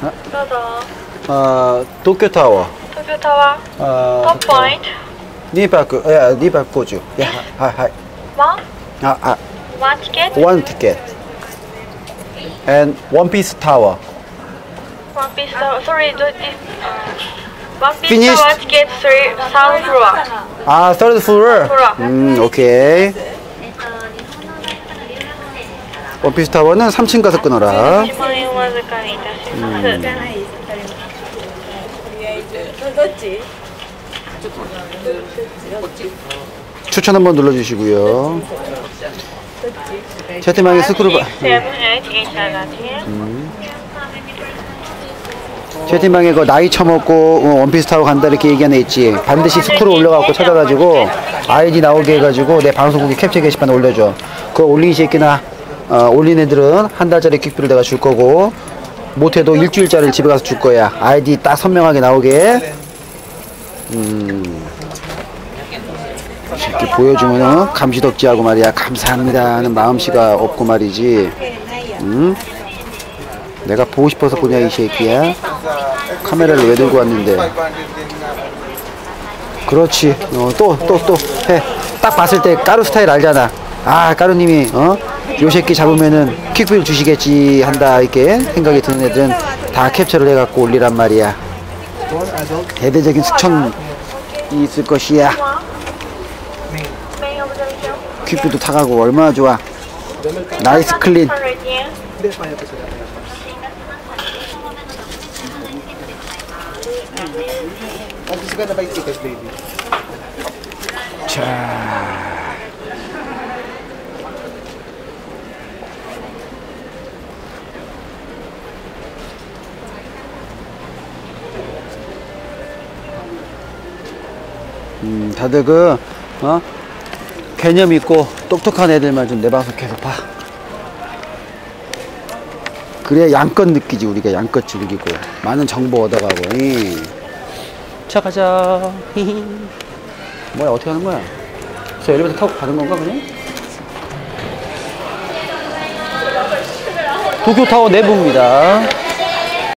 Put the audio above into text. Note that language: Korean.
どうぞあ東京タワー東京タワーあトップポイントディーパークいやディーパークコーチュいやはいはいワンああ ah, ah. one ticket? One ticket. And one piece tower. One piece sorry do this uh, one piece Finished. tower ticket floor ah third floor, floor. Mm, okay. 원피스 타워는 3층 가서 끊어라. 음. 추천 한번 눌러주시고요. 채팅방에 스크롤 바... 음. 채팅방에 그 나이 처먹고 어, 원피스 타고 간다 이렇게 얘기하는 있지. 반드시 스크롤 올려갖고 찾아가지고 아이디 나오게 해가지고 내 방송국에 캡처 게시판에 올려줘. 그거 올리기 새끼나 어, 올린 애들은 한 달짜리 퀵비를 내가 줄 거고 못해도 일주일짜리를 집에 가서 줄 거야. 아이디 딱 선명하게 나오게. 음. 이렇게 보여주면은 감시덕지하고 말이야 감사합니다 하는 마음씨가 없고 말이지. 음? 내가 보고 싶어서 보냐 이 새끼야. 카메라를 왜 들고 왔는데? 그렇지. 어, 또, 또, 또, 해. 딱 봤을 때 까루 스타일 알잖아. 아, 까루님이, 어? 요 새끼 잡으면은 퀵뷰 주시겠지 한다 이렇게 생각이 드는 애들은 다 캡처를 해갖고 올리란 말이야. 대대적인 수천이 있을 것이야. 퀵뷰도 타가고 얼마나 좋아. 나이스 클린. 자. 음, 다들 그, 어? 개념 있고 똑똑한 애들만 좀내 방송 계속 봐. 그래야 양껏 느끼지, 우리가 양껏 즐기고. 많은 정보 얻어가고, 이. 자, 가자. 뭐야 어떻게 하는 거야? 저 엘리베이터 타고 가는 건가 그냥? 도쿄타워 내부입니다.